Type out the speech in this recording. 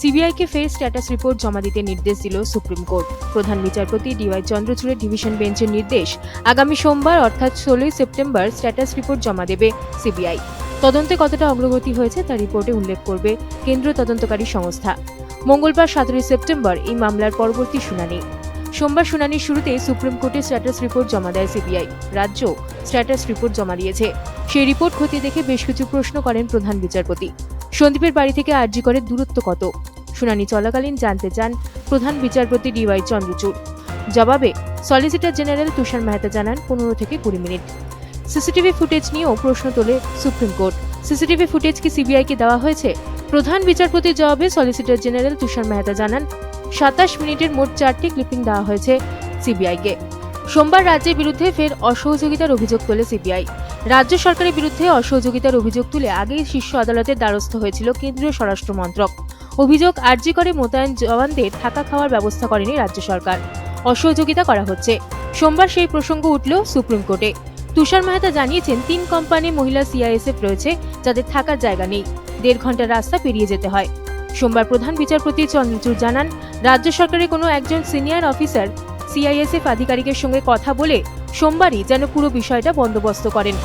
সিবিআইকে ফের status report জমা দিতে নির্দেশ দিল সুপ্রিম কোর্ট। প্রধান বিচারপতি ডিওয়াই চন্দ্রচূড়ের ডিভিশন বেঞ্চের নির্দেশ। আগামী সোমবার অর্থাৎ ষোলোই সেপ্টেম্বর স্ট্যাটাস রিপোর্ট জমা দেবে সিবিআই। তদন্তে কতটা অগ্রগতি হয়েছে তা রিপোর্টে উল্লেখ করবে কেন্দ্রীয় তদন্তকারী সংস্থা। মঙ্গলবার সতেরোই সেপ্টেম্বর এই মামলার পরবর্তী শুনানি। সোমবার শুনানির শুরুতে সুপ্রিম কোর্টে স্ট্যাটাস রিপোর্ট জমা দেয় সিবিআই। রাজ্য স্ট্যাটাস রিপোর্ট জমা দিয়েছে। সেই রিপোর্ট খতিয়ে দেখে বেশ কিছু প্রশ্ন করেন প্রধান বিচারপতি। সন্দীপের বাড়ি থেকে আরজি করে দূরত্ব কত? শুনানি চলাকালীন জানতে চান প্রধান বিচারপতি ডিওয়াই চন্দ্রচূড়। জবাবে সলিসিটর জেনারেল তুষার মেহতা জানান পনেরো থেকে কুড়ি মিনিট। সিসিটিভি ফুটেজ নিয়েও প্রশ্ন তোলে সুপ্রিম কোর্ট। সিসিটিভি ফুটেজ কি সিবিআইকে দেওয়া হয়েছে? প্রধান বিচারপতির জবাবে সলিসিটর জেনারেল তুষার মেহতা জানান, সাতাশ মিনিটের মোট চারটি ক্লিপিং দেওয়া হয়েছে সিবিআইকে সোমবার রাজ্যের বিরুদ্ধে ফের অসহযোগিতার অভিযোগ তোলে সিবিআই। রাজ্য সরকারের বিরুদ্ধে অসহযোগিতার অভিযোগ তুলে আগেই শীর্ষ আদালতের দ্বারস্থ হয়েছিল কেন্দ্রীয় স্বরাষ্ট্র মন্ত্রক। অভিযোগ আর্জি করে মোতায়েন জওয়ানদের থাকা খাওয়ার ব্যবস্থা করেনি রাজ্য সরকার। অসহযোগিতা করা হচ্ছে। সোমবার সেই প্রসঙ্গ উঠল সুপ্রিম কোর্টে। তুষার মেহতা জানিয়েছেন, তিন কোম্পানি মহিলা সিআইএসএফ রয়েছে, যাদের থাকার জায়গা নেই। দেড় ঘণ্টার রাস্তা পেরিয়ে যেতে হয়। সোমবার প্রধান বিচারপতি চন্দ্রচূড় জানান, রাজ্য সরকারের কোনো একজন সিনিয়র অফিসার সিআইএসএফ আধিকারিকের সঙ্গে কথা বলে সোমবারই যেন পুরো বিষয়টা বন্দোবস্ত করেন।